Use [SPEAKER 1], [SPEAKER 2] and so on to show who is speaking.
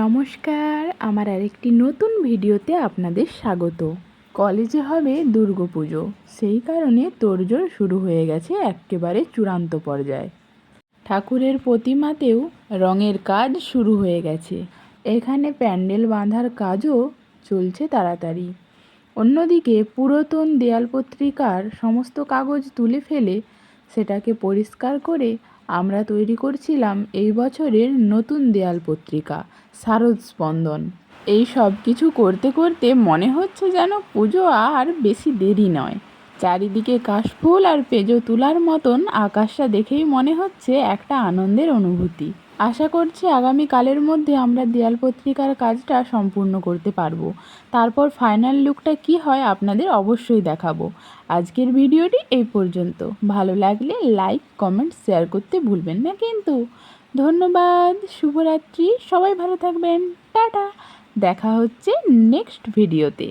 [SPEAKER 1] নমস্কার, আমার আরেকটি নতুন ভিডিওতে আপনাদের স্বাগত। কলেজে হবে দুর্গাপুজো সেই কারণে তোড়জোড় শুরু হয়ে গেছে একেবারে চূড়ান্ত পর্যায়ে। ঠাকুরের প্রতিমাতেও রঙের কাজ শুরু হয়ে গেছে। এখানে প্যান্ডেল বাঁধার কাজও চলছে তাড়াতাড়ি। অন্যদিকে পুরাতন দেয়াল পত্রিকার সমস্ত কাগজ তুলে ফেলে সেটাকে পরিষ্কার করে আমরা তৈরি করছিলাম এই বছরের নতুন দেয়াল পত্রিকা শারদ স্পন্দন। এই সব কিছু করতে করতে মনে হচ্ছে যেন পুজো আর বেশি দেরি নয়। চারিদিকে কাশফুল আর পেজো তুলার মতন আকাশটা দেখেই মনে হচ্ছে একটা আনন্দের অনুভূতি। আশা করছি আগামীকালের মধ্যে আমরা দেয়াল পত্রিকার কাজটা সম্পূর্ণ করতে পারব। তারপর ফাইনাল লুকটা কি হয় আপনাদের অবশ্যই দেখাবো। আজকের ভিডিওটি এই পর্যন্ত। ভালো লাগলে লাইক কমেন্ট শেয়ার করতে ভুলবেন না কিন্তু। ধন্যবাদ, শুভরাত্রি, সবাই ভালো থাকবেন, টাটা। দেখা হচ্ছে নেক্সট ভিডিওতে